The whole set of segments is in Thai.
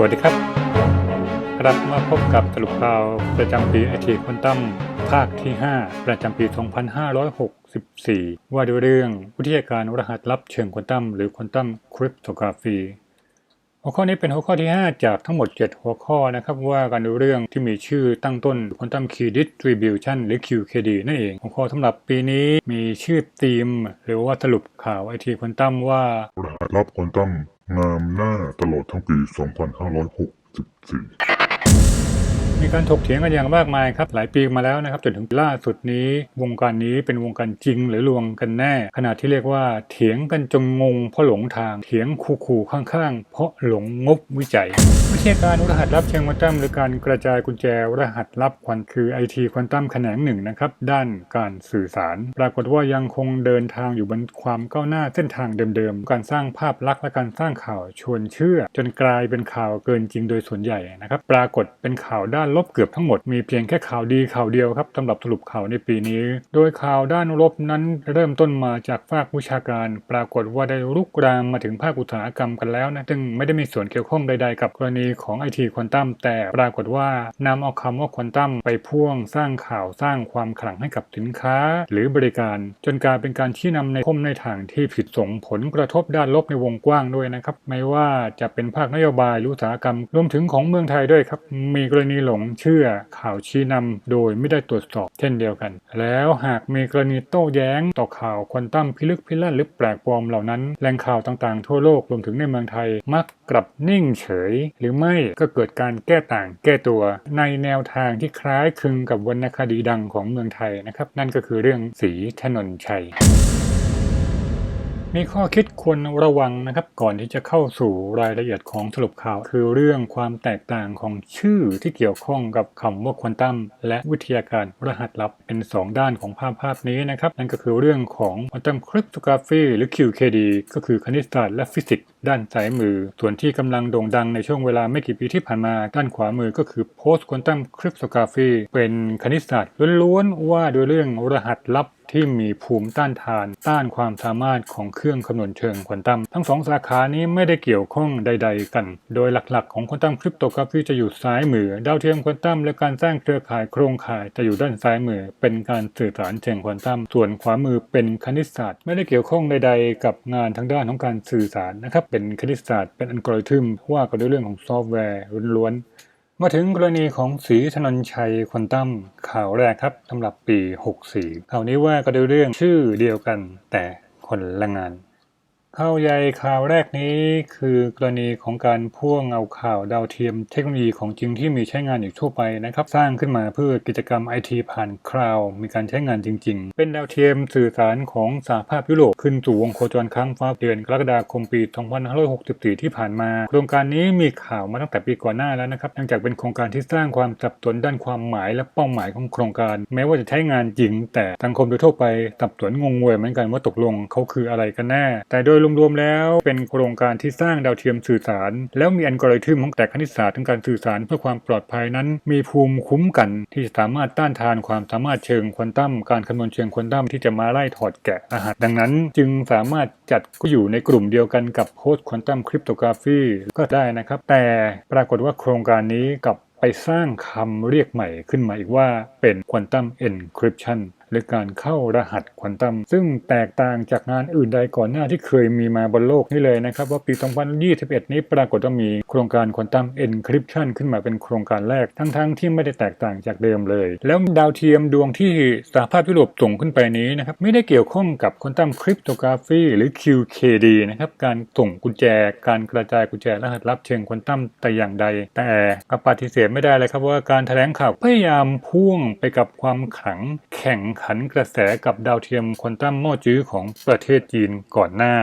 สวัสดีครับ กลับมาพบกับสรุปข่าวประจำปีไอทีควอนตัมภาคที่ 5 ประจำปี 2564 ว่าด้วยเรื่องวิทยาการรหัสลับเชิงควอนตัมหรือควอนตัมคริปโตกราฟีหัวข้อนี้เป็นหัวข้อที่ 5 จากทั้งหมด 7 หัวข้อนะครับ ว่ากันด้วยเรื่องที่มีชื่อตั้งต้น Quantum Key Distribution หรือ QKD นั่นเอง หัวข้อสำหรับปีนี้มีชื่อธีม หรือว่าสรุปข่าวไอทีควอนตัมว่ารหัสลับควอนตัม งามหน้าตลอดทั้งปี 2564มีการถกเถียงกันอย่างมากมายครับหลายปีมาแล้วนะครับจนถึงล่าสุดนี้ วงการนี้เป็นวงการจริงหรือลวงกันแน่ ขนาดที่เรียกว่าเถียงกันจนงงเพราะหลงทางเถียงคู่ๆข้างๆ เพราะหลงงบวิจัย วิธีการรหัสลับเชิงควอนตัมหรือการกระจายกุญแจรหัสลับควันคือไอทีควอนตัมแขนงหนึ่งนะครับ ด้านการสื่อสาร ปรากฏว่ายังคงเดินทางอยู่บนความก้าวหน้าเส้นทางเดิมๆ การสร้างภาพลักษณ์และการสร้างข่าวชวนเชื่อ จนกลายเป็นข่าวเกินจริงโดยส่วนใหญ่นะครับ ปรากฏเป็นข่าวด้านลบเกือบทั้งหมดมีเพียงแค่ข่าวดีข่าวเดียวครับสำหรับสรุปข่าวในปีนี้ โดยข่าวด้านลบนั้นเริ่มต้นมาจากภาควิชาการ ปรากฏว่าได้ลุกรามมาถึงภาคอุตสาหกรรมกันแล้วนะซึ่งไม่ได้มีส่วนเกี่ยวข้องใดๆกับกรณีของไอทีควอนตัมแต่ปรากฏว่านำเอาคำว่าควอนตัมไปพ่วงสร้างข่าวสร้างความขลังให้กับสินค้า หรือบริการ จนกลายเป็นการชี้นำในคมในทางที่ผิดส่งผลกระทบด้านลบในวงกว้างด้วยนะครับ ไม่ว่าจะเป็นภาคนโยบายหรืออุตสาหกรรมรวมถึงของเมืองไทยด้วยครับ มีกรณีหลงเชื่อข่าวชี้นำโดยไม่ได้ตรวจสอบ เช่นเดียวกัน แล้วหากมีกรณีโต้แย้งต่อข่าวควอนตัมพิลึกพิลั่นหรือแปลกปลอมเหล่านั้นแหล่งข่าวต่างๆ ทั่วโลกรวมถึงในเมืองไทย มักกลับนิ่งเฉย หรือไม่ก็เกิดการแก้ต่างแก้ตัวในแนวทางที่คล้ายคลึงกับวรรณคดีดังของเมืองไทยนะครับ นั่นก็คือเรื่องสีถนนชัย มีข้อคิดควรระวังนะครับ ก่อนที่จะเข้าสู่รายละเอียดของสรุปข่าว คือเรื่องความแตกต่างของชื่อที่เกี่ยวข้องกับคำว่าควอนตัมและวิทยาการรหัสลับเป็น 2 ด้านของภาพภาพนี้นะครับ นั่นก็คือเรื่องของควอนตัมคริปโตกราฟีหรือ QKD ก็คือคณิตศาสตร์และฟิสิกส์ด้านซ้ายมือ ส่วนที่กำลังโด่งดังในช่วงเวลาไม่กี่ปีที่ผ่านมา ด้านขวามือก็คือ post quantum cryptography เป็นคณิตศาสตร์ล้วนๆว่าโดยเรื่องรหัสลับ ที่มีภูมิต้านทาน ต้านความสามารถของเครื่องคำนวณเชิงควอนตัม ทั้งสองสาขานี้ไม่ได้เกี่ยวข้องใด ๆ กัน โดยหลักๆ ของควอนตัมคริปโตกราฟีจะอยู่ซ้ายมือ ดาวเทียมควอนตัมและการสร้างเครือข่ายโครงข่ายจะอยู่ด้านซ้ายมือ เป็นการสื่อสารเชิงควอนตัม ส่วนขวามือเป็นคณิตศาสตร์ ไม่ได้เกี่ยวข้องใด ๆ กับงานทางด้านของการสื่อสารนะครับ เป็นคณิตศาสตร์ เป็นอัลกอริทึมว่ากันด้วยเรื่องของซอฟต์แวร์ล้วนๆ มาถึงกรณีของสีธนนชัยควอนตัมข่าวแรกครับสำหรับปี 64ข่าวนี้ว่าก็ด้วยเรื่องชื่อเดียวกันแต่คนละงาน ข่าวใหญ่ข่าวแรกนี้คือกรณีของการพ่วงเอาข่าวดาวเทียมเทคโนโลยีของจริงที่มีใช้งานอยู่ทั่วไปนะครับ สร้างขึ้นมาเพื่อกิจกรรมไอทีผ่านคลาวมีการใช้งานจริง ๆ เป็นดาวเทียมสื่อสารของสหภาพยุโรปขึ้นสู่วงโคจรค้างฟ้าเดือนกรกฎาคมปี2564 ที่ผ่านมา โครงการนี้มีข่าวมาตั้งแต่ปีก่อนหน้าแล้วนะครับเนื่องจากเป็นโครงการที่สร้างความสับสนด้านความหมายและเป้าหมายของโครงการ แม้ว่าจะใช้งานจริง แต่สังคมโดยทั่วไปสับสนงงงวยเหมือนกันว่าตกลงเขาคืออะไรกันแน่ แต่โดยรวมๆแล้ว เป็นโครงการที่สร้างดาวเทียมสื่อสาร แล้วมีอัลกอริทึมของแต่คณิตศาสตร์ทั้งการสื่อสารเพื่อความปลอดภัยนั้น มีภูมิคุ้มกันที่สามารถต้านทานความสามารถเชิงควอนตัมการคำนวณเชิงควอนตัมที่จะมาไล่ถอดแกะรหัสดังนั้น จึงสามารถจัดก็อยู่ในกลุ่มเดียวกันกับโ o ส t ควอนตัมคริปโตกราฟีก็ได้นะครับ แต่ปรากฏว่าโครงการนี้กับไปสร้างคำเรียกใหม่ขึ้นมาอีกว่าเป็นควอนตัมเอนคริปชัน หรือการเข้ารหัสควอนตัมซึ่งแตกต่างจากงานอื่นใดก่อนหน้าที่เคยมีมาบนโลกนี้เลยนะครับ ว่าปี 2021 นี้ปรากฏว่ามีโครงการควอนตัมเอนคริปชันขึ้นมาเป็นโครงการแรกทั้งๆทที่ไม่ได้แตกต่างจากเดิมเลย แล้วดาวเทียมดวงที่สหภาพยุโรปส่งขึ้นไปนี้นะครับไม่ได้เกี่ยวข้องกับควอนตัมคริปโตกราฟีหรือ QKD นะครับการส่งกุญแจ การกระจายกุญแจรหัสลับเชิงควอนตัมแต่อย่างใด แต่ก็ปฏิเสธไม่ได้เลยครับว่าการแถลงข่าวพยายามพ่วงไปกับความขลังแข่งขันกระแสกับดาวเทียมควอนตัมโม่จื้อของประเทศจีนก่อนหน้า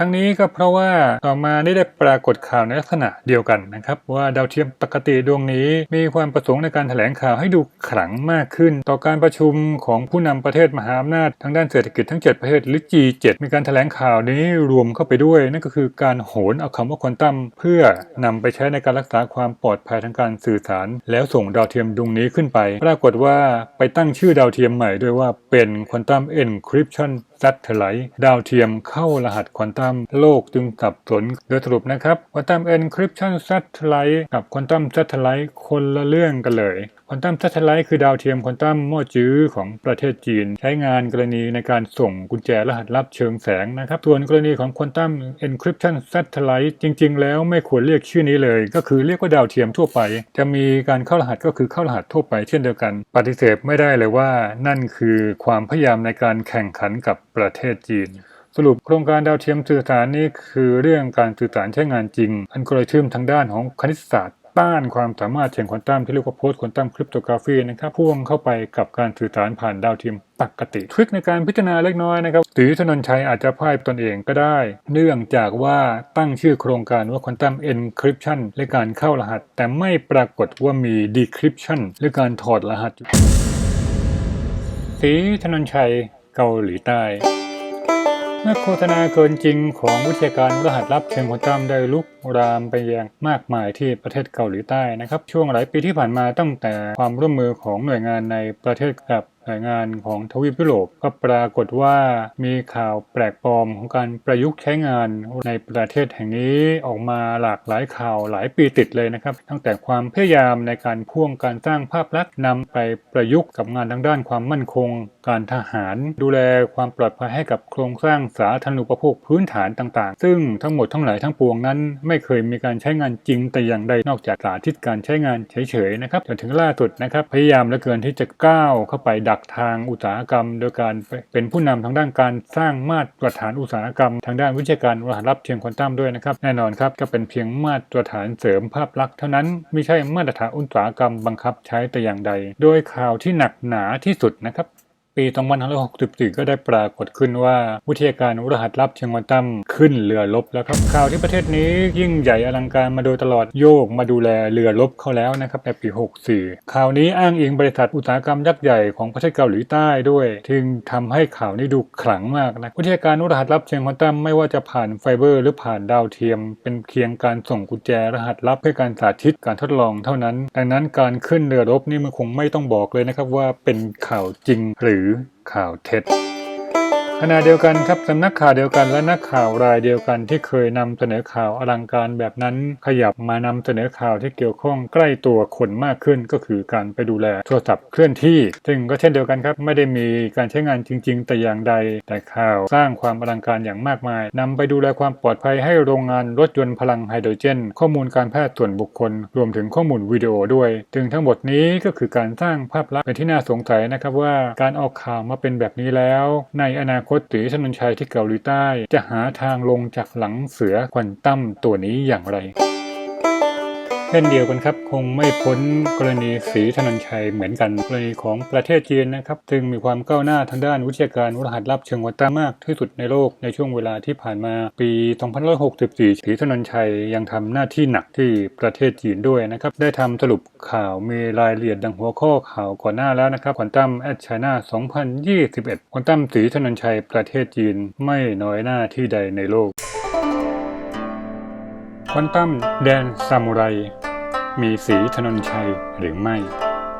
ทั้งนี้ก็เพราะว่าต่อมาได้ได้ปรากฏข่าวในลักษณะเดียวกันนะครับว่าดาวเทียมปกติดวงนี้มีความประสงค์ในการแถลงข่าวให้ดูขลังมากขึ้น ต่อการประชุมของผู้นำประเทศมหาอำนาจทางด้านเศรษฐกิจทั้ง 7 ประเทศหรือ G7 มีการแถลงข่าวนี้รวมเข้าไปด้วย นั่นก็คือการโหนเอาคำว่าควอนตัมเพื่อนำไปใช้ในการรักษาความปลอดภัยทางการสื่อสาร แล้วส่งดาวเทียมดวงนี้ขึ้นไป ปรากฏว่าไปตั้งชื่อดาวเทียมใหม่ด้วยว่าเป็นควอนตัมเอนคริปชันซัตเทไลท์ดาวเทียมเข้ารหัสควอนตัมโลกจึงสับสนโดยสรุปนะครับควอนตัมเอนคริปชันซัตเทไลท์กับควอนตัมซัตเทไลท์คนละเรื่องกันเลย ควอนตัมซัตเทไลท์คือดาวเทียมควอนตัมโม่จื้อของประเทศจีน ใช้งานกรณีในการส่งกุญแจรหัสลับเชิงแสงนะครับ ส่วนกรณีของควอนตัมเอนคริปชันซัตเทไลท์จริง ๆ แล้วไม่ควรเรียกชื่อนี้เลย ก็คือเรียกว่าดาวเทียมทั่วไป จะมีการเข้ารหัสก็คือเข้ารหัสทั่วไปเช่นเดียวกัน ปฏิเสธไม่ได้เลยว่า นั่นคือความพยายามในการแข่งขันกับประเทศจีนสรุปโครงการดาวเทียมสื่อสารนี้คือเรื่องการสื่อสารใช้งานจริง อัลกอริทึมทางด้านของคณิตศาสตร์ ต้านความสามารถเชิงควอนตัมที่เรียกว่าโพสต์ควอนตัมคริปโตกราฟีนะครับพ่วงเข้าไปกับการสื่อสารผ่านดาวเทียมปกติ ทริคในการพิจารณาเล็กน้อยนะครับตีธนนชัยอาจจะพ่ายตนเองก็ได้ เนื่องจากว่าตั้งชื่อโครงการว่าควอนตัมเอนคริปชันและการเข้ารหัส แต่ไม่ปรากฏว่ามีดีคริปชันหรือการถอดรหัสอยู่ตีธนนชัยเกาหลีใต้ เมื่อโฆษณาเกินจริงของวิทยาการรหัสลับเชิงควอนตัมได้ลุกรามไปยังมากมายที่ประเทศเกาหลีใต้นะครับ ช่วงหลายปีที่ผ่านมาตั้งแต่ความร่วมมือของหน่วยงานในประเทศกับหน่วยงานของทวีปยุโรปก็ปรากฏว่ามีข่าวแปลกปลอมของการประยุกต์ใช้งานในประเทศแห่งนี้ออกมาหลากหลายข่าวหลายปีติดเลยนะครับ ตั้งแต่ความพยายามในการพ่วงการสร้างภาพลักษณ์นำไปประยุกต์กับงานทางด้านความมั่นคง การทหาร ดูแลความปลอดภัยให้กับโครงสร้างสาธารณูปโภคพื้นฐานต่างๆ ซึ่งทั้งหมดทั้งหลายทั้งปวงนั้น ไม่เคยมีการใช้งานจริงแต่อย่างใดนอกจากสาธิตการใช้งานเฉยๆนะครับจนถึงล่าสุดนะครับพยายามเหลือเกินที่จะก้าวเข้าไปดักทางอุตสาหกรรม โดยการเป็นผู้นำทางด้านการสร้างมาตรฐานอุตสาหกรรม ทางด้านวิชาการรหัสลับเชียงควอนตัมด้วยนะครับแน่นอนครับก็เป็นเพียงมาตรฐานเสริมภาพลักษณ์เท่านั้นไม่ใช่มาตรฐานอุตสาหกรรมบังคับใช้แต่อย่างใด โดยข่าวที่หนักหนาที่สุดนะครับ ปี 2564 ก็ได้ปรากฏขึ้นว่าวิทยาการรหัสลับเชียงวันตั้มขึ้นเรือรบแล้วครับข่าวที่ประเทศนี้ยิ่งใหญ่อลังการมาโดยตลอดโยกมาดูแลเรือรบเขาแล้วนะครับในปี 64 ข่าวนี้อ้างอิงบริษัทอุตสาหกรรมยักษ์ใหญ่ของประเทศเกาหลีใต้ด้วยจึงทำให้ข่าวนี้ดูขลังมากนะวิทยาการรหัสลับเชียงวันตั้มไม่ว่าจะผ่านไฟเบอร์ หรือผ่านดาวเทียม เป็นเพียงการส่งกุญแจรหัสลับเพื่อการสาธิตการทดลองเท่านั้น ดังนั้นการขึ้นเรือรบนี่มันคงไม่ต้องบอกเลยนะครับว่าเป็นข่าวจริงหรือข่าวเท็จ ขณะเดียวกันครับสำนักข่าวเดียวกันและนักข่าวรายเดียวกันที่เคยนำเสนอข่าวอลังการแบบนั้นขยับมานำเสนอข่าวที่เกี่ยวข้องใกล้ตัวคนมากขึ้นก็คือการไปดูแลโทรศัพท์เคลื่อนที่ ซึ่งก็เช่นเดียวกันครับไม่ได้มีการใช้งานจริง ๆ แต่อย่างใด แต่ข่าวสร้างความอลังการอย่างมากมายนำไปดูแลความปลอดภัยให้โรงงานรถยนต์พลังไฮโดรเจน ข้อมูลการแพทย์ส่วนบุคคล รวมถึงข้อมูลวิดีโอด้วยซึ่งทั้งหมดนี้ก็คือการสร้างภาพลักษณ์เป็นที่น่าสงสัยนะครับว่าการออกข่าวมาเป็นแบบนี้แล้ว ในอนาคตตีชนนชัยที่เกาหลีใต้ จะหาทางลงจากหลังเสือควันตั้มตัวนี้อย่างไร เช่นเดียวกันครับคงไม่พ้นกรณีสีธนัญชัยเหมือนกันกรณีของประเทศจีนนะครับซึ่งมีความก้าวหน้าทางด้านวิทยาการรหัสลับเชิงวัตตามากที่สุดในโลกในช่วงเวลาที่ผ่านมาปี 2564 สีธนัญชัยยังทำหน้าที่หนักที่ประเทศจีนด้วยนะครับได้ทำสรุปข่าวมีรายละเอียดดังหัวข้อข่าวก่อนหน้าแล้วนะครับควอนตัมแอดไชน่า2021ควอนตัมสีธนัญชัยประเทศจีนไม่น้อยหน้าที่ใดในโลกควอนตัมแดนซามูไร มีสีถนนชัยหรือไม่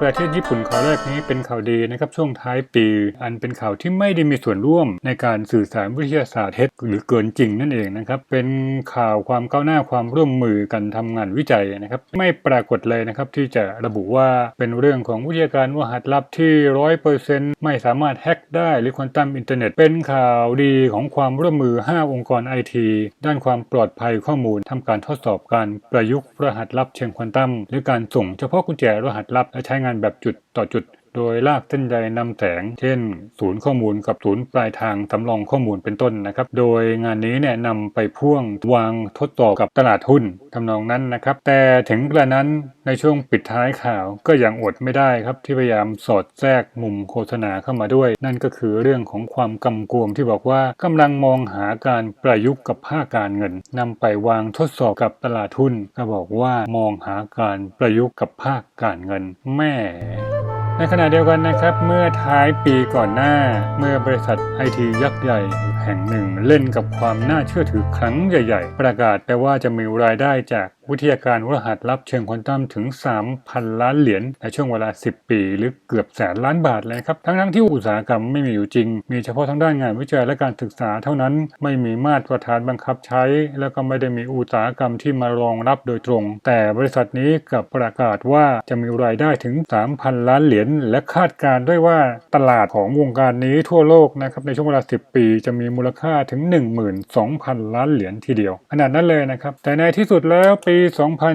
ประเทศญี่ปุ่นข่าวแรกนี้เป็นข่าวดีนะครับช่วงท้ายปี อันเป็นข่าวที่ไม่ได้มีส่วนร่วมในการสื่อสารวิทยาศาสตร์เท็จหรือเกินจริงนั่นเองนะครับเป็นข่าวความก้าวหน้าความร่วมมือกันทำงานวิจัยนะครับไม่ปรากฏเลยนะครับที่จะระบุว่าเป็นเรื่องของวิทยาการรหัสลับที่ร้อยเปอร์เซ็นต์ไม่สามารถแฮ็กได้หรือควอนตัมอินเทอร์เน็ต เป็นข่าวดีของความร่วมมือ 5 องค์กรไอทีด้านความปลอดภัยข้อมูลทำการทดสอบการประยุกต์รหัสลับเชิงควอนตัมหรือการส่งเฉพาะกุญแจรหัสลับและใช้งานแบบจุดต่อจุด โดยลากเส้นใยนำแสง เช่น ศูนย์ข้อมูลกับศูนย์ปลายทางสำรองข้อมูลเป็นต้นนะครับ โดยงานนี้เนี่ยนำไปพ่วงวางทดสอบกับตลาดหุ้นทำนองนั้นนะครับ แต่ถึงกระนั้นในช่วงปิดท้ายข่าวก็ยังอดไม่ได้ครับที่พยายามสอดแทรกมุมโฆษณาเข้ามาด้วย นั่นก็คือเรื่องของความกำกวมที่บอกว่ากำลังมองหาการประยุกต์กับภาคการเงินนำไปวางทดสอบกับตลาดหุ้น ก็บอกว่ามองหาการประยุกต์กับภาคการเงินแม่ ในขณะเดียวกันนะครับ เมื่อท้ายปีก่อนหน้า เมื่อบริษัทไอทียักษ์ใหญ่แห่งหนึ่งเล่นกับความน่าเชื่อถือครั้งใหญ่ ๆ ประกาศไปว่าจะมีรายได้จาก วิทยาการรหัสลับเชิงควอนตัมถึง 3,000 ล้านเหรียญในช่วงเวลา 10 ปี หรือเกือบแสนล้านบาทเลยครับทั้งทั้งๆที่อุตสาหกรรมไม่มีอยู่จริง มีเฉพาะทางด้านงานวิจัยและการศึกษาเท่านั้นไม่มีมาตรฐานบังคับใช้ แล้วก็ไม่ได้มีอุตสาหกรรมที่มารองรับโดยตรง แต่บริษัทนี้กับประกาศว่าจะมีรายได้ถึง 3,000 ล้านเหรียญและคาดการณ์ด้วยว่าตลาดของวงการนี้ทั่วโลกนะครับในช่วงเวลา 10 ปี จะมีมูลค่าถึง 12,000 ล้านเหรียญทีเดียวขนาดนั้นเลยนะครับแต่ในที่สุดแล้วปี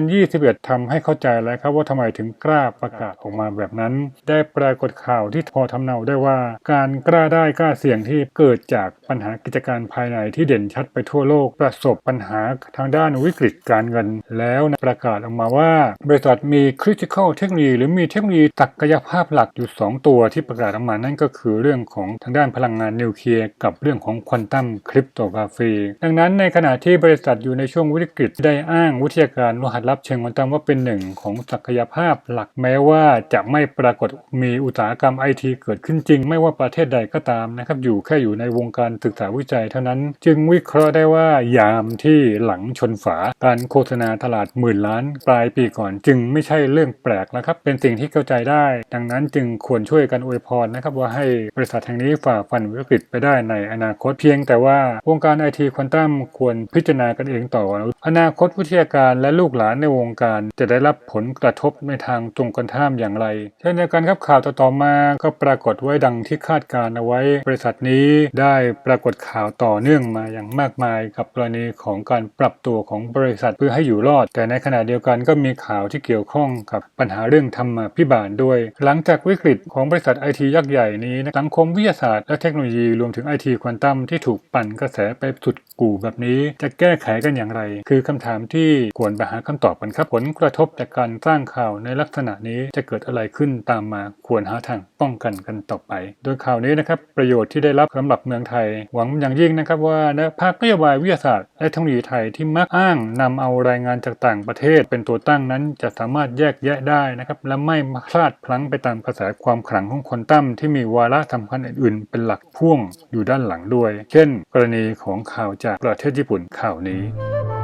2021ทำให้เข้าใจแล้วครับว่าทำไมถึงกล้าประกาศออกมาแบบนั้น ได้ปรากฏข่าวที่พอทำเนาได้ว่า การกล้าได้กล้าเสี่ยงที่เกิดจากปัญหากิจการภายในที่เด่นชัดไปทั่วโลกประสบปัญหาทางด้านวิกฤตการเงิน แล้วประกาศออกมาว่า บริษัทมี critical เทคโนโลยีหรือมีเทคโนโลยีศักยภาพหลักอยู่ 2 ตัวที่ประกาศออกมานั่นก็คือเรื่องของทางด้านพลังงานนิวเคลียร์กับเรื่องของควอนตัมคริปโตกราฟีดังนั้นในขณะที่บริษัทอยู่ในช่วงวิกฤตได้อ้างวิทยาการรหัสลับเชิงควอนตัมว่าเป็นหนึ่งของศักยภาพหลักแม้ว่าจะไม่ปรากฏมีอุตสาหกรรมไอทีเกิดขึ้นจริง ไม่ว่าประเทศใดก็ตามนะครับอยู่แค่อยู่ในวงการศึกษาวิจัยเท่านั้น จึงวิเคราะห์ได้ว่ายามที่หลังชนฝา การโฆษณาตลาดหมื่นล้านปลายปีก่อน จึงไม่ใช่เรื่องแปลกแล้วครับ เป็นสิ่งที่เข้าใจได้ ดังนั้นจึงควรช่วยกันอวยพรนะครับว่าให้บริษัทแห่งนี้ฝ่าฟันวิกฤตไปได้ในอนาคตเพียงแต่ว่าวงการไอทีควอนตัมควรพิจารณากันเองต่ออนาคตวิทยาการและลูกหลานในวงการจะได้รับผลกระทบในทางตรงกันข้ามอย่างไรเช่นเดียวกันครับข่าวต่อๆมาก็ปรากฏไว้ดังที่คาดการเอาไว้ บริษัทนี้ได้ปรากฏข่าวต่อเนื่องมาอย่างมากมาย กับกรณีของการปรับตัวของบริษัทเพื่อให้อยู่รอด แต่ในขณะเดียวกันก็มีข่าวที่เกี่ยวข้องกับปัญหาเรื่องธรรมาพิบาลด้วย หลังจากวิกฤตของบริษัทไอทียักษ์ใหญ่นี้นะสังคมวิทยาศาสตร์และเทคโนโลยีรวมถึงไอทีควอนตัมที่ถูกปั่นกระแสไปสุดกู่แบบนี้ จะแก้ไขกันอย่างไร คือคำถามที่ควรไปหาคำตอบกันครับ ผลกระทบจากการสร้างข่าวในลักษณะนี้จะเกิดอะไรขึ้นตามมาควรหาทางป้องกันกันต่อไป โดยข่าวนี้นะครับประโยชน์ที่ได้รับสำหรับเมืองไทย หวังอย่างยิ่งนะครับว่าภาคนโยบายวิทยาศาสตร์และเทคโนโลยีไทยที่มักอ้างนำเอารายงานจากต่างประเทศ เป็นตัวตั้งนั้นจะสามารถแยกแยะได้นะครับและไม่พลาดพลั้งไปตามกระแสความขลังของคนตั้มที่มีวาระสำคัญอื่นๆ เป็นหลักพ่วงอยู่ด้านหลังด้วย เช่น กรณีของข่าวจากประเทศญี่ปุ่นข่าวนี้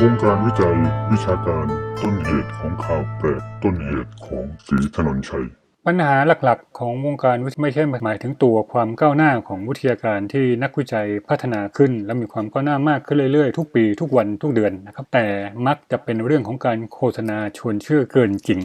วงการวิจัยวิชาการต้นเหตุของข่าวแปลกต้นเหตุของศรีถนนชัย ปัญหาหลักๆ ของวงการวิทย์ไม่ใช่หมายถึงตัวความก้าวหน้าของวิทยาการที่นักวิจัยพัฒนาขึ้น และมีความก้าวหน้ามากขึ้นเรื่อยๆ ทุกปีทุกวันทุกเดือนนะครับแต่มักจะเป็นเรื่องของการโฆษณาชวนเชื่อเกินจริง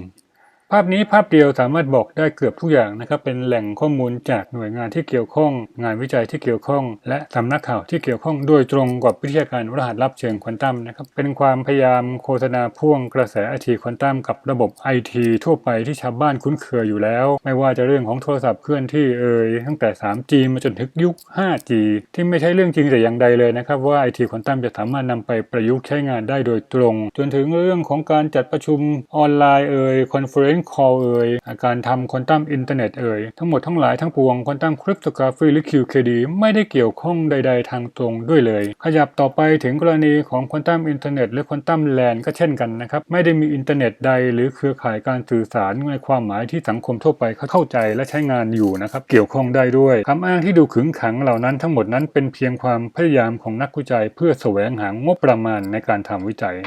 ภาพนี้ภาพเดียวสามารถบอกได้เกือบทุกอย่างนะครับ เป็นแหล่งข้อมูลจากหน่วยงานที่เกี่ยวข้อง งานวิจัยที่เกี่ยวข้อง และสำนักข่าวที่เกี่ยวข้องโดยตรงกับวิทยาการรหัสลับเชิงควอนตัมนะครับ เป็นความพยายามโฆษณาพ่วงกระแสไอทีควอนตัมกับระบบไอทีทั่วไปที่ชาวบ้านคุ้นเคยอยู่แล้ว ไม่ว่าจะเรื่องของโทรศัพท์เคลื่อนที่เอ่ยตั้งแต่ 3G มาจนถึงยุค 5G ที่ไม่ใช่เรื่องจริงแต่อย่างใดเลยนะครับว่าไอทีควอนตัมจะสามารถนำไปประยุกต์ใช้งานได้โดยตรง จนถึงเรื่องของการจัดประชุมออนไลน์เอ่ยคอนเฟอเรนซ์คอลเอ่ยการทำควอนตัมอินเทอร์เน็ตเอ่ยทั้งหมดทั้งหลายทั้งปวงควอนตัมคริปโตกราฟีหรือ QKD ไม่ได้เกี่ยวข้องใด ๆ ทางตรงด้วยเลย ขยับต่อไปถึงกรณีของควอนตัมอินเทอร์เน็ตหรือควอนตัมแลนก็เช่นกันนะครับ ไม่ได้มีอินเทอร์เน็ตใด หรือเครือข่ายการสื่อสารในความหมายที่สังคมทั่วไปเข้าใจและใช้งานอยู่นะครับเกี่ยวข้องได้ด้วยคำอ้างที่ดูขึงขังเหล่านั้นทั้งหมดนั้นเป็นเพียงความพยายามของนักวิจัย เพื่อแสวงหางบประมาณในการทำวิจัย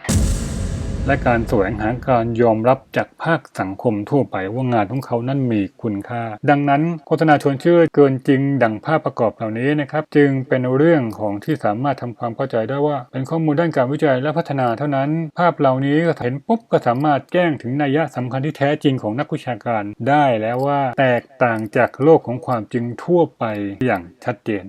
และการแสวงหาการยอมรับจากภาคสังคมทั่วไปว่างานของเขานั้นมีคุณค่า ดังนั้นโฆษณาชวนเชื่อเกินจริง ดังภาพประกอบเหล่านี้นะครับ จึงเป็นเรื่องของที่สามารถทำความเข้าใจได้ว่า เป็นข้อมูลด้านการวิจัยและพัฒนาเท่านั้น ภาพเหล่านี้ก็เห็นปุ๊บก็สามารถแจ้งถึงนัยยะสำคัญที่แท้จริงของนักวิชาการได้แล้วว่าแตกต่างจากโลกของความจริงทั่วไปอย่างชัดเจน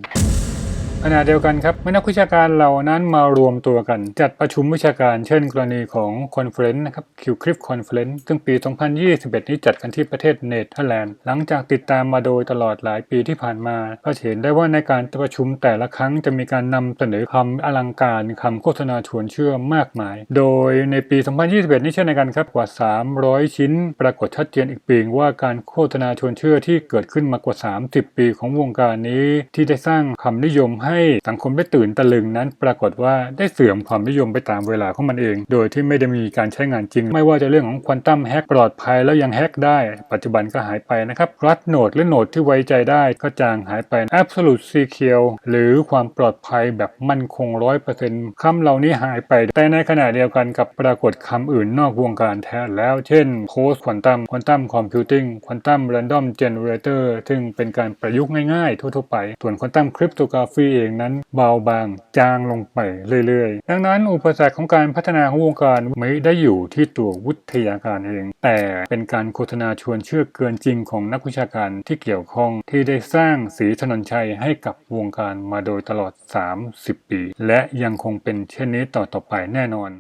ขณะเดียวกันครับเมื่อนักวิชาการเหล่านั้นมารวมตัวกัน จัดประชุมวิชาการเช่นกรณีของคอนเฟรนซ์นะครับคิวคริปคอนเฟรนซ์ซึ่งปี 2021 นี้จัดกันที่ประเทศเนเธอร์แลนด์หลังจากติดตามมาโดยตลอดหลายปีที่ผ่านมา ก็เห็นได้ว่าในการประชุมแต่ละครั้งจะมีการนำเสนอคำอลังการคำโฆษณาชวนเชื่อมากมาย โดยในปี 2021 นี้เช่นกันครับกว่า 300 ชิ้น ปรากฏชัดเจนอีกปีว่าการโฆษณาชวนเชื่อที่เกิดขึ้นมากว่า 30 ปีของวงการนี้ ที่ได้สร้างคำนิยมให้ให้สังคมได้ตื่นตะลึงนั้น ปรากฏว่าได้เสื่อมความนิยมไปตามเวลาของมันเอง โดยที่ไม่ได้มีการใช้งานจริง ไม่ว่าจะเรื่องของควอนตัมแฮกปลอดภัยแล้วยังแฮกได้ ปัจจุบันก็หายไปนะครับรัดโหนดหรือโหนดที่ไว้ใจได้ก็จางหายไป Absolute Secure หรือความปลอดภัยแบบมั่นคง100%คำเหล่านี้หายไป แต่ในขณะเดียวกันกับปรากฏคำอื่นนอกวงการแทนแล้ว เช่น Post Quantum Quantum Computing Quantum Random Generator ซึ่งเป็นการประยุกต์ง่ายๆ ทั่วๆไป ส่วน Quantum Cryptography เองนั้นเบาบางจางลงไปเรื่อยๆ ดังนั้นอุปสรรคของการพัฒนาของวงการไม่ได้อยู่ที่ตัววิทยาการเอง แต่เป็นการโฆษณาชวนเชื่อเกินจริงของนักวิชาการที่เกี่ยวข้องที่ได้สร้างสีถนนชัยให้กับวงการมาโดยตลอด 30 ปี และยังคงเป็นเช่นนี้ต่อๆไปแน่นอน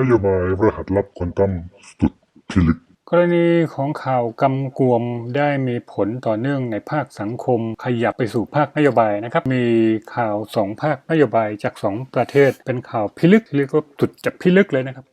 นโยบายรหัสลับควอนตัมสุดพิลึก กรณีของข่าวกำกวมได้มีผลต่อเนื่องในภาคสังคม ขยับไปสู่ภาคนโยบายนะครับ มีข่าวสองภาคนโยบายจากสองประเทศ เป็นข่าวพิลึกเรียกว่าสุดจะพิลึกเลยนะครับ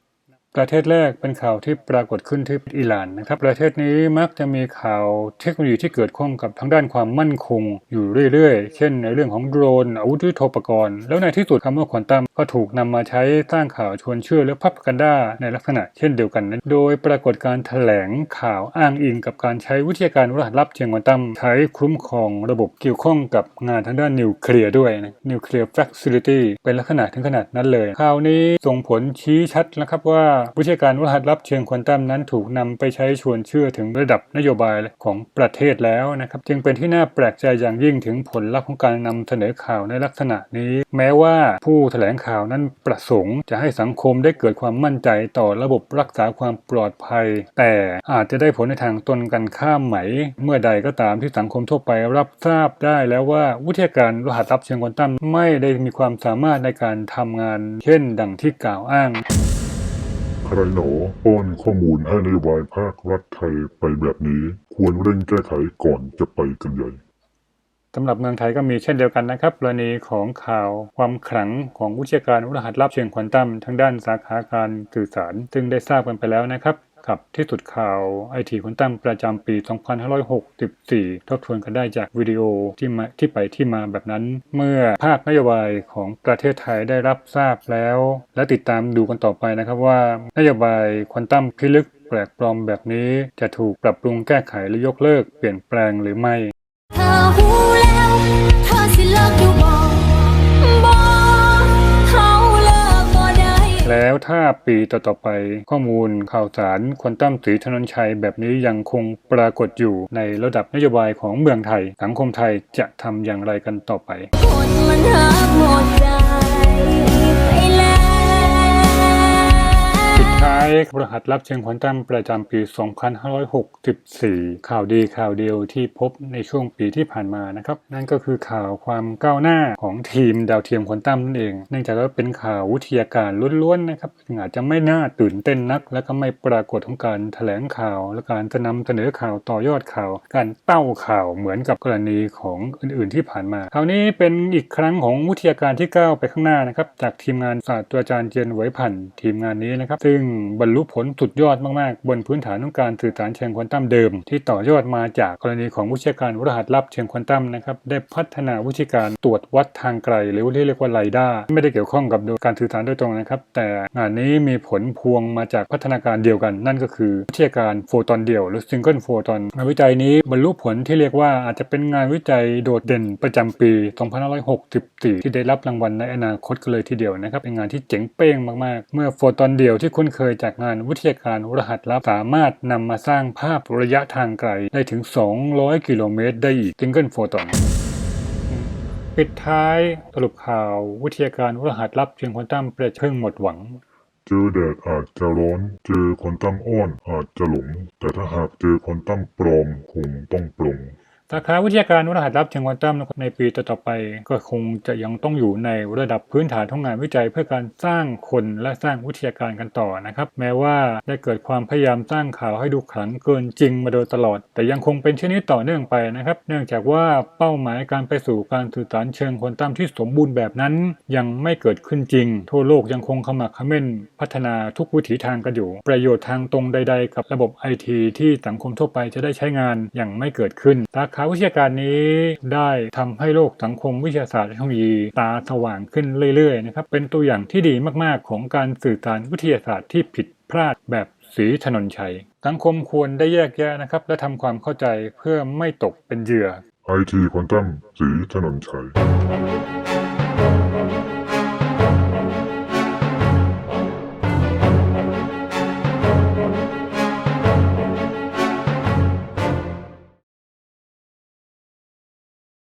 ประเทศแรกเป็นข่าวที่ปรากฏขึ้นที่อิหร่านนะครับ ประเทศนี้มักจะมีข่าวเทคโนโลยีที่เกิดข้องกับทางด้านความมั่นคง อยู่เรื่อยๆ เช่น ในเรื่องของโดรนอาวุธยุทโธปกรณ์ แล้วในที่สุดคำว่าควอนตัม ก็ถูกนำมาใช้สร้างข่าวชวนเชื่อและพับกันด้าในลักษณะเช่นเดียวกันนั้น โดยปรากฏการแถลงข่าวอ้างอิงกับการใช้วิทยาการรหัสลับเชิงควอนตั้มใช้คุ้มครองระบบเกี่ยวข้องกับงานทางด้านนิวเคลียร์ด้วยนะนิวเคลียร์ facility เป็นลักษณะถึงขนาดนั้นเลย ข่าวนี้ส่งผลชี้ชัดนะครับว่าวิทยาการรหัสลับเชิงควอนตั้มนั้นถูกนำไปใช้ชวนเชื่อถึงระดับนโยบายของประเทศแล้วนะครับจึงเป็นที่น่าแปลกใจอย่างยิ่งถึงผลลัพธ์ของการนำเสนอข่าวในลักษณะนี้ แม้ว่าผู้แถลงข่าวนั้นประสงค์ จะให้สังคมได้เกิดความมั่นใจต่อระบบรักษาความปลอดภัย แต่อาจจะได้ผลในทางตนกันข้ามไหม เมื่อใดก็ตามที่สังคมทั่วไปรับทราบได้แล้วว่าวิทยาการรหัสลับเชิงควอนตัมไม่ได้มีความสามารถในการทำงาน เช่น ดังที่กล่าวอ้างใครหนอป้อนข้อมูลให้นโยบายภาครัฐไทยไปแบบนี้ ควรเร่งแก้ไขก่อนจะไปกันใหญ่ สำหรับเมืองไทยก็มีเช่นเดียวกันนะครับกรณีของข่าวความขลังของวิทยาการรหัสลับเชิงควอนตัมทางด้านสาขาการสื่อสาร ซึ่งได้ทราบกันไปแล้วนะครับกับที่สุดข่าวไอทีควอนตัมประจำปี 2564 ทบทวนกันได้จากวิดีโอที่มาที่ไปที่มาแบบนั้น เมื่อภาคนโยบายของประเทศไทยได้รับทราบแล้ว และติดตามดูกันต่อไปนะครับว่านโยบายควอนตัมพิลึกแปลกปลอมแบบนี้จะถูกปรับปรุงแก้ไขหรือยกเลิกเปลี่ยนแปลงหรือไม่ ถ้าปีต่อๆไป ข้อมูลข่าวสารควอนตัมสีถนนชัยแบบนี้ยังคงปรากฏอยู่ในระดับนโยบายของเมืองไทย สังคมไทยจะทำอย่างไรกันต่อไป รหัสลับเชิงควอนตัมประจำปี 2564 ข่าวดีข่าวเดียวที่พบในช่วงปีที่ผ่านมานะครับ นั่นก็คือข่าวความก้าวหน้าของทีมดาวเทียมควอนตัมนั่นเอง เนื่องจากว่าเป็นข่าววิทยาการล้วนๆนะครับซึ่งอาจจะไม่น่าตื่นเต้นนัก และก็ไม่ปรากฏของการแถลงข่าว และการจะนำเสนอข่าวต่อยอดข่าว การเต้าข่าวเหมือนกับกรณีของอื่นๆที่ผ่านมา คราวนี้เป็นอีกครั้งของวิทยาการที่ก้าวไปข้างหน้านะครับจากทีมงานศาสตราจารย์เจนไหวพันธ์ทีมงานนี้นะครับ ซึ่งบรรลุผลสุดยอดมากๆ บนพื้นฐานของการสื่อสารเชิงควอนตัมเดิม ที่ต่อยอดมาจากกรณีของวิทยาการรหัสลับเชิงควอนตัมนะครับได้พัฒนาวิธีการตรวจวัดทางไกล หรือที่เรียกว่าไลด้าไม่ได้เกี่ยวข้องกับการสื่อสารโดยตรงนะครับแต่งานนี้มีผลพวงมาจากพัฒนาการเดียวกัน นั่นก็คือวิทยาการโฟตอนเดียวหรือซิงเกิลโฟตอนงานวิจัยนี้บรรลุผลที่เรียกว่าอาจจะเป็นงานวิจัยโดดเด่นประจำปี 2564 ที่ได้รับรางวัลในอนาคตกันเลยทีเดียวนะครับเป็นงานที่เจ๋งเป้งมากๆ เมื่อโฟตอนเดียวที่คุ้นเคยจากงานวิทยาการรหัสลับสามารถนำมาสร้างภาพระยะทางไกลได้ถึง 200 กิโลเมตรได้อีกซิงเกิลโฟตอนปิดท้ายสรุปข่าววิทยาการรหัสลับเชิงควอนตัมประเชิงหมดหวัง เจอแดดอาจจะร้อน เจอควอนตัมอ้อนอาจจะหลง แต่ถ้าหากเจอควอนตัมปลอมคงต้องปรง สาขาวิทยาการรหัสลับเชิงควอนตัมในปีต่อๆไปก็คงจะยังต้องอยู่ในระดับพื้นฐานของงานวิจัย เพื่อการสร้างคนและสร้างวิทยาการกันต่อนะครับ แม้ว่าได้เกิดความพยายามสร้างข่าวให้ดูขลังเกินจริงมาโดยตลอด แต่ยังคงเป็นเช่นนี้ต่อเนื่องไปนะครับ เนื่องจากว่าเป้าหมายการไปสู่การสื่อสารเชิงควอนตัมที่สมบูรณ์แบบนั้น ยังไม่เกิดขึ้นจริง ทั่วโลกยังคงขมักเขม้นพัฒนาทุกวิถีทางกันอยู่ ประโยชน์ทางตรงใด ๆ กับระบบไอทีที่สังคมทั่วไปจะได้ใช้งานยังไม่เกิดขึ้นสาขขาวิชาการนี้ได้ทำให้โลกสังคมวิทยาศาสตร์เทคโนโลยีตาสว่างขึ้นเรื่อยๆนะครับเป็นตัวอย่างที่ดีมากๆ ของการสื่อสารวิทยาศาสตร์ที่ผิดพลาดแบบสีถนนชัย สังคมควรได้แยกแยะนะครับ และทำความเข้าใจเพื่อไม่ตกเป็นเหยื่อไอทีควอนตัมสีถนนชัย